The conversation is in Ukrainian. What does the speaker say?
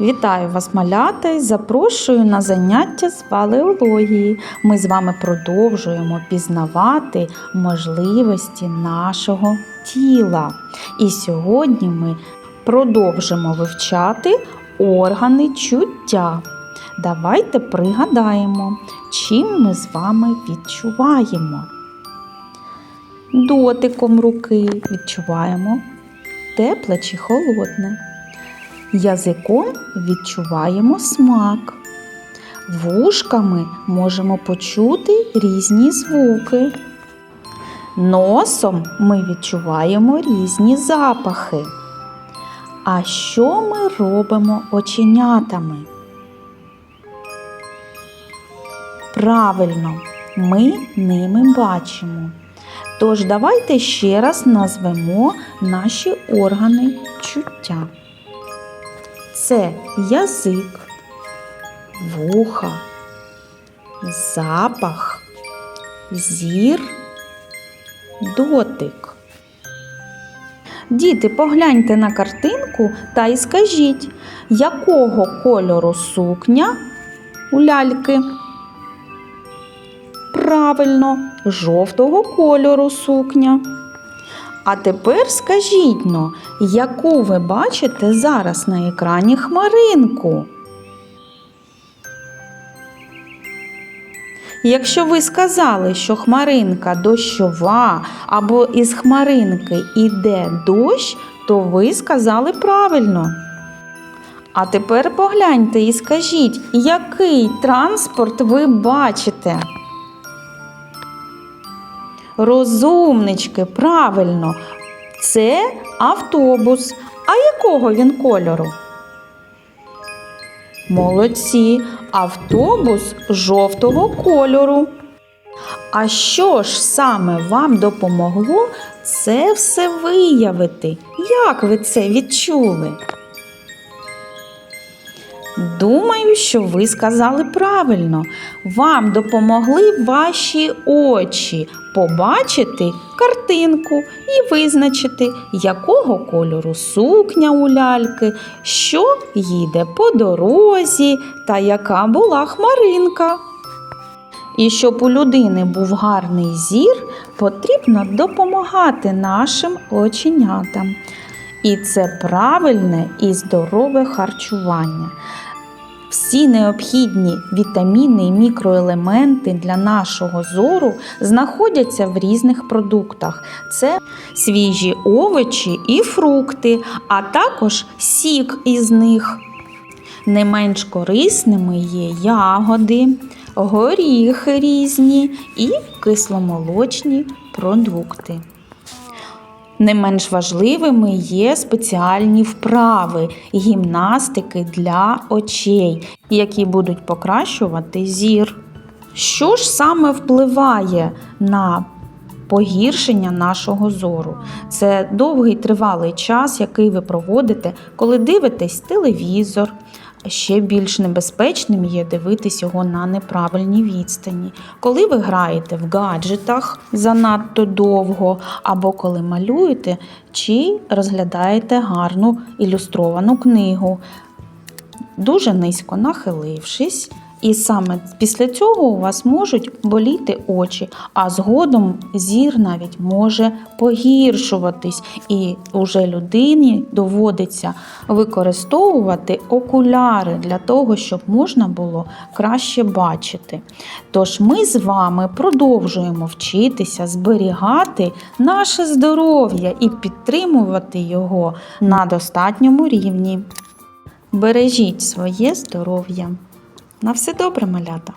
Вітаю вас, малята, і запрошую на заняття з валеології. Ми з вами продовжуємо пізнавати можливості нашого тіла. І сьогодні ми продовжимо вивчати органи чуття. Давайте пригадаємо, чим ми з вами відчуваємо. Дотиком руки відчуваємо тепле чи холодне. Язиком відчуваємо смак. Вушками можемо почути різні звуки. Носом ми відчуваємо різні запахи. А що ми робимо оченятами? Правильно, ми ними бачимо. Тож давайте ще раз назвемо наші органи чуття. Це язик, вуха, запах, зір, дотик. Діти, погляньте на картинку та й скажіть, якого кольору сукня у ляльки? Правильно, жовтого кольору сукня. А тепер скажіть но, яку ви бачите зараз на екрані хмаринку? Якщо ви сказали, що хмаринка дощова або із хмаринки йде дощ, то ви сказали правильно. А тепер погляньте і скажіть, який транспорт ви бачите? Розумнички, правильно, це автобус. А якого він кольору? Молодці, автобус жовтого кольору. А що ж саме вам допомогло це все виявити? Як ви це відчули? Думаю, що ви сказали правильно. Вам допомогли ваші очі побачити картинку і визначити, якого кольору сукня у ляльки, що їде по дорозі та яка була хмаринка. І щоб у людини був гарний зір, потрібно допомагати нашим оченятам. І це правильне і здорове харчування. Всі необхідні вітаміни і мікроелементи для нашого зору знаходяться в різних продуктах. Це свіжі овочі і фрукти, а також сік із них. Не менш корисними є ягоди, горіхи різні і кисломолочні продукти. Не менш важливими є спеціальні вправи, гімнастики для очей, які будуть покращувати зір. Що ж саме впливає на погіршення нашого зору? Це довгий тривалий час, який ви проводите, коли дивитесь телевізор. Ще більш небезпечним є дивитись його на неправильній відстані, коли ви граєте в гаджетах занадто довго, або коли малюєте чи розглядаєте гарну ілюстровану книгу, дуже низько нахилившись. І саме після цього у вас можуть боліти очі, а згодом зір навіть може погіршуватись, і уже людині доводиться використовувати окуляри для того, щоб можна було краще бачити. Тож ми з вами продовжуємо вчитися зберігати наше здоров'я і підтримувати його на достатньому рівні. Бережіть своє здоров'я. На все добре, малята!